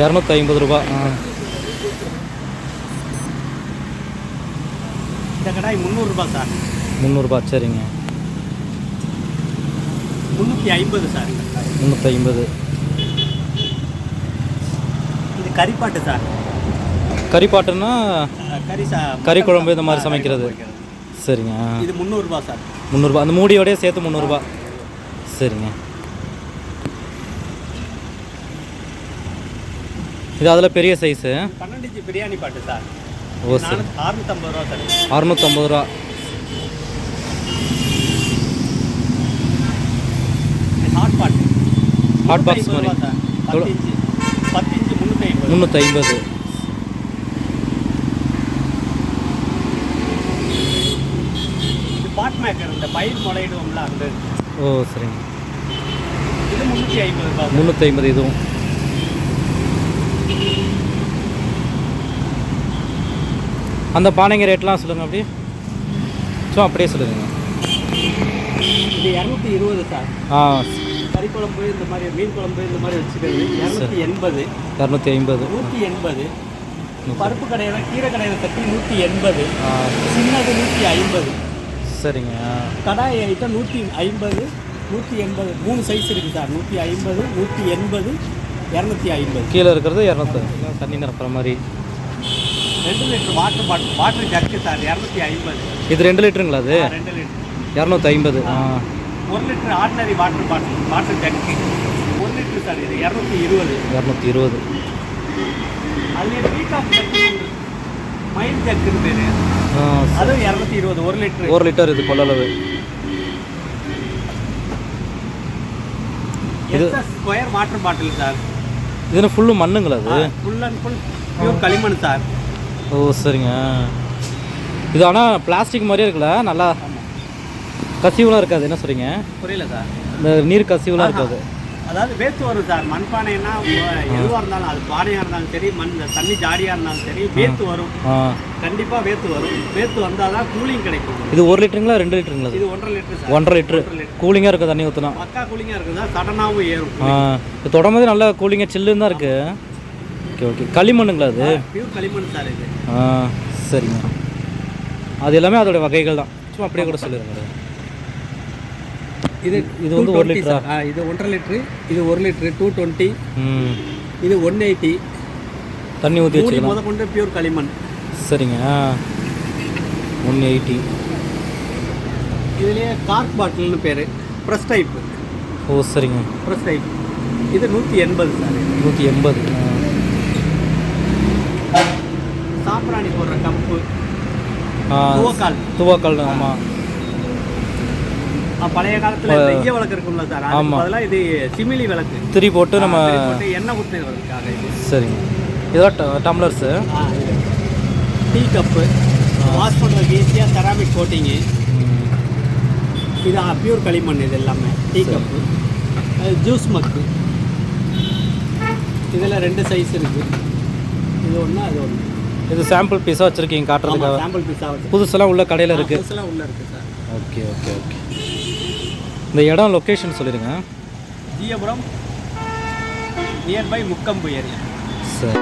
இரநூத்தி ஐம்பது ரூபா இந்த கடாய் முந்நூறுரூபா சார். முந்நூறுபா சரிங்க. முந்நூற்றி ஐம்பது சார் முந்நூற்றி ஐம்பது இது கறிப்பாட்டு சார். கறிப்பாட்டுன்னா கறி சா கறி குழம்பு இந்த மாதிரி சமைக்கிறது. சரிங்க. இது முந்நூறுரூபா சார். முந்நூறுபா அந்த மூடியோடய சேர்த்து முந்நூறுபா சரிங்க. இது அதில் பெரிய சைஸு பன்னெண்டு இன்ச்சு பிரியாணி பாட்டு சார். ஓ சரி. அறுநூத்தம்பது ரூபா சார். அறுநூத்தம்பது ரூபா. ஹாட் முந்நூற்றி ஐம்பது ரூபா மாதிரி. எவ்வளோ? பத்து இன்ச்சு. முந்நூற்றி ஐம்பது. முந்நூற்றி ஐம்பது. பாட் மேக்கர் இந்த பயிர் முளையிடுவோம்ல அந்த ஓ சரிங்க. இது முந்நூற்றி ஐம்பது ரூபா. முந்நூற்றி ஐம்பது இதுவும். அந்த பானைங்க ரேட்லாம் சொல்லுங்கள் அப்படியே சும்மா அப்படியே சொல்லுங்க. இது இரநூத்தி இருபது சார். ஆ. கறி குழம்பு இந்த மாதிரி மீன் குழம்பு இந்த மாதிரி வச்சுக்கிறது இரநூத்தி எண்பது. இரநூத்தி ஐம்பது நூற்றி எண்பது. பருப்பு கடையில் கீரை கடையில் தட்டி நூற்றி எண்பது. சின்னது நூற்றி ஐம்பது. சரிங்க. கடாய் ஐட்டம் நூற்றி ஐம்பது நூற்றி எண்பது. மூணு சைஸ் இருக்குது சார். நூற்றி ஐம்பது நூற்றி எண்பது இரநூத்தி ஐம்பது. கீழே இருக்கிறது இரநூத்து. தண்ணி நிரப்புற மாதிரி. ரெண்டு litre water bottle water jug sir இரநூத்தி ஐம்பது. இது ரெண்டு லிட்டருங்களா அது? ரெண்டு லிட்டர். இரநூத்தி ஐம்பது ஒரு litre ordinary water bottle water jug ஒரு லிட்டர் சார் இது இரநூத்தி இருபது. இரநூத்தி இருபது. அதுலேயே ரீட் ஆஃப் மைல் ஜக்குன்னு பேர். அதுவும் இரநூத்தி இருபது ஒரு லிட்டர். ஒரு லிட்டர் இது கொள்ளளவு. இது- ஸ்கொயர் வாட்டர் பாட்டில் சார் இதுன்னு ஃபுல்லு மண்ணுங்களா அது? ஃபுல் அண்ட் ஃபுல் பியூர் களிமண் சார் ஓ சரிங்க. இது ஆனால் பிளாஸ்டிக் மாதிரியே இருக்குல்ல? நல்லா கசிவுலாம் இருக்காது. என்ன சொல்கிறீங்க புரியல சார். இந்த நீர் கசிவுலாம் இருக்காது. அதாவது வேத்து வரும் சார். மண்பானைன்னா எதுவாக இருந்தாலும் அது பானையாக இருந்தாலும் சரி மண் தண்ணி ஜாடியாக இருந்தாலும் சரி வேத்து வரும். கண்டிப்பாக வேத்து வரும். வேத்து வந்தால் தான் கூலிங் கிடைக்கும். இது ஒரு லிட்டருங்களா ரெண்டு லிட்டருங்களா? இது ஒன்றரை லிட்டர் சார். ஒன்றரை லிட்டரு. கூலிங்காக இருக்கும் தண்ணி ஊற்றினா பக்கா கூலிங்காக இருக்குது? சடனாகவும் ஏறும். தொடர்ந்து நல்லா கூலிங்காக சில்லுன்னு தான் இருக்குது ஓகே ஓகே. களிமண்ணுங்களா அது? பியூர் களிமண் சார் இது. ஆ சரிங்க. அது எல்லாமே அதோட வகைகள் தான். சும்மா அப்படியே கூட சொல்லிடுங்க இது இது வந்து ஒரு 220 லிட்டரா? இது ஒன்றரை லிட்ரு இது ஒரு லிட்ரு டூ டுவெண்ட்டி இது ஒன் எயிட்டி தண்ணி ஊற்றி வச்சுக்கலாம். முத கொண்டு பியூர் களிமண். சரிங்க. ஒன் எயிட்டி இதுலேயே கார்க் பாட்டில்னு பேர். ப்ரெஸ் டைப் ஓ சரிங்க. ப்ரெஸ் டைப் இது நூற்றி எண்பது சார் நூற்றி எண்பது. ஆ துவக்கால். துவாக்கால் ஆமாம் பழைய காலத்துல நெய்ய விளக்கு இருக்கும்ல சார் ஆமா. பதிலா இது சிமிலி விளக்கு. திரி போட்டு நம்ம எண்ணெய் ஊற்றுறதுக்காக இது. சரிங்க. இதெல்லாம் டம்ளர்ஸு. Tea cup. வாஷ் பண்ணுறதுக்கு ஈஸியாக செராமிக் கோட்டிங்கு. இது பியூர் களிமண் இது எல்லாமே. Tea cup. Juice mug. இதில் ரெண்டு சைஸ் இருக்கு. இது ஒன்று அது ஒன்று இது சாம்பிள் பீஸாக வச்சுருக்கீங்க காட்டுறதுக்காக? சாம்பிள் பீஸா வச்சு புதுசெல்லாம் உள்ள கடையில் இருக்குது புதுசுலாம் உள்ள இருக்கு சார் ஓகே ஓகே ஓகே. இந்த இடம் லொக்கேஷன் சொல்லிடுங்க. ஜியபுரம். Nearby Mukkombu area. சரி.